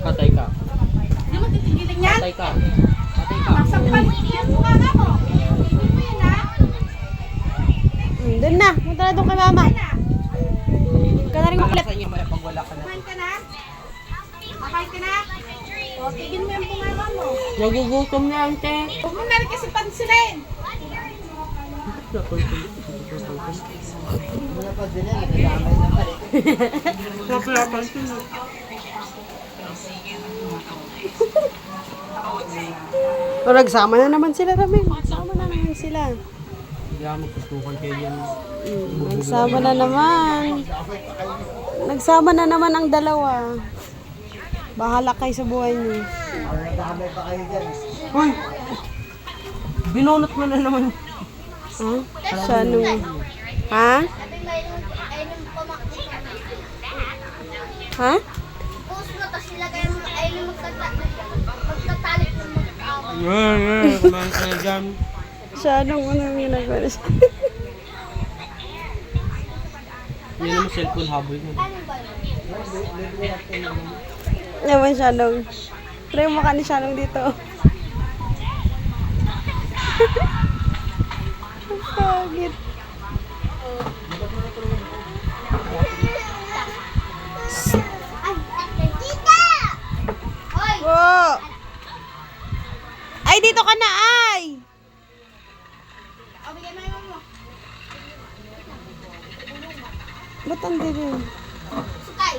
ka. Patay ka. Sampal mo yan mukha nga mo. Hindi mo yan ha. Doon na. Punta na doon kay mama. Huwag ka na rin makulit. Sa inyo may pag wala ka na. Kumain ka na? Makain ka na? O, tigil mo yung bunganga mo. Nagugutom na ang te. Huwag mo na rin kasi pansilin. O, nagsama na naman sila, Ramil. Nagsama na naman sila. Hindi ako magtutukan kayo yan. Hmm, nagsama na naman. Nagsama na naman ang dalawa. Bahala kayo sa buhay niyo. Hoy! Binunot mo na naman. Ha? Siya nung... Ha? Ha? Ilagay mo, ayun yung magtata- magtatalik ng mag-away. Yan, yan. Kumain na dyan. Nung ano yung ginagawa na siya. Yan naman cellphone habol mo. Ano siya nung... Try mo ka ni Shanong dito. Ang pagit. Ay, dito ka na, ay! O, bigyan mo yung mo. Ba't ang dilim? Sukay!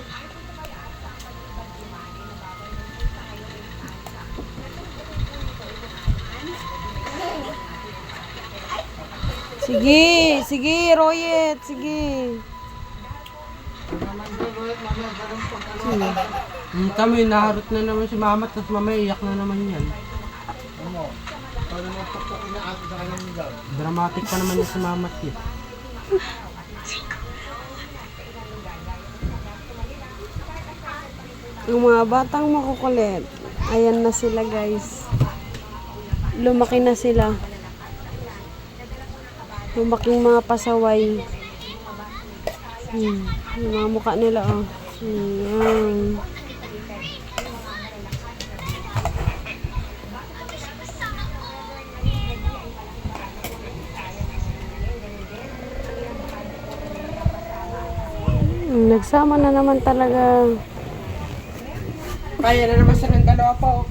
Sige, sige, Royet, sige. Hmm, kami, naharot na naman si mama, tapos mamaya iyak na naman yan. Dramatic pa naman yung si mama. eh. Yung mga batang makukulit. Ayan na sila, guys. Lumaki na sila. Lumaking mga pasaway. Hmm. Yung mga mukha nila, oh. Ayan. Hmm, Nagsama na naman talaga. Kaya na naman silang dalawa po.